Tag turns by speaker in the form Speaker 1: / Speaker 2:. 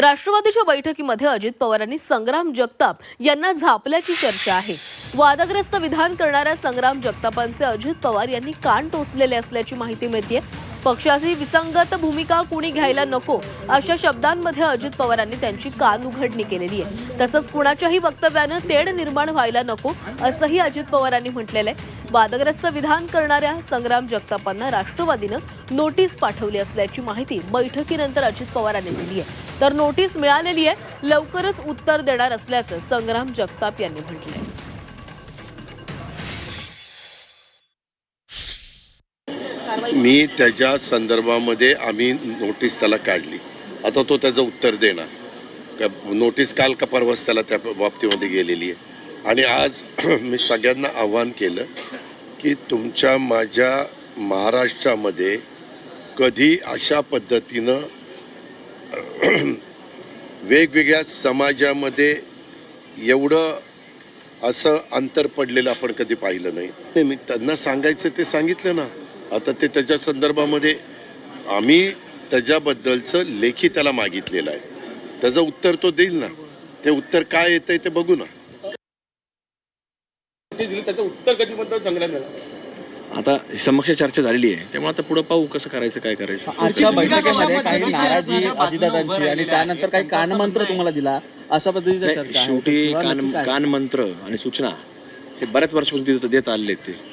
Speaker 1: राष्ट्रवादीच्या बैठकीमध्ये अजित पवारांनी संग्राम जगताप यांना झापल्याची चर्चा आहे. वादग्रस्त विधान करणाऱ्या संग्राम जगतापांचे अजित पवार यांनी कान टोचलेले असल्याची माहिती मिळते पक्षाची विसंगत भूमिका कुणी घ्यायला नको अशा शब्दांमध्ये अजित पवारांनी त्यांची कान उघडणी केलेली आहे. तसंच कुणाच्याही वक्तव्यानं तेढ निर्माण व्हायला नको असंही अजित पवारांनी म्हटलेलं आहे. वादग्रस्त विधान करणाऱ्या संग्राम जगतापांना राष्ट्रवादीनं नोटीस पाठवली असल्याची माहिती बैठकीनंतर अजित पवारांनी दिली आहे. तर नोटीस मिळालेली आहे लवकरच उत्तर देणार असल्याचं संग्राम जगताप यांनी म्हटलंय.
Speaker 2: मी त्याच्या संदर्भामध्ये आम्ही नोटीस त्याला काढली. आता तो त्याचं उत्तर देणार. का नोटीस काल का परवाच त्याला त्या बाबतीमध्ये गेलेली आहे. आणि आज मी सगळ्यांना आव्हान केलं की तुमच्या माझ्या महाराष्ट्रामध्ये कधी अशा पद्धतीनं वेगवेगळ्या समाजामध्ये एवढं असं अंतर पडलेलं आपण कधी पाहिलं नाही. मी त्यांना सांगायचं ते सांगितलं ना. आता ते त्याच्या संदर्भामध्ये आम्ही त्याच्याबद्दलचं लेखी त्याला मागितलेलं आहे. त्याचं उत्तर तो देईल ना. ते उत्तर काय येतंय ते बघू ना.
Speaker 3: त्याचं उत्तर कधीबद्दल
Speaker 4: आता समक्ष चर्चा झालेली आहे. त्यामुळे आता पुढे पाहू कसं करायचं काय करायचं.
Speaker 5: आजच्या बैठकीमध्ये काही नाराजी अजितदादांची आणि त्यानंतर काही कानमंत्र तुम्हाला दिला अशा पद्धतीची
Speaker 4: नाही,
Speaker 5: चर्चा आहे.
Speaker 4: शेवटी कान
Speaker 5: नक्की काय?
Speaker 4: कान मंत्र आणि सूचना हे बऱ्याच वर्षापासून तिथं देत आलेले आहेत ते.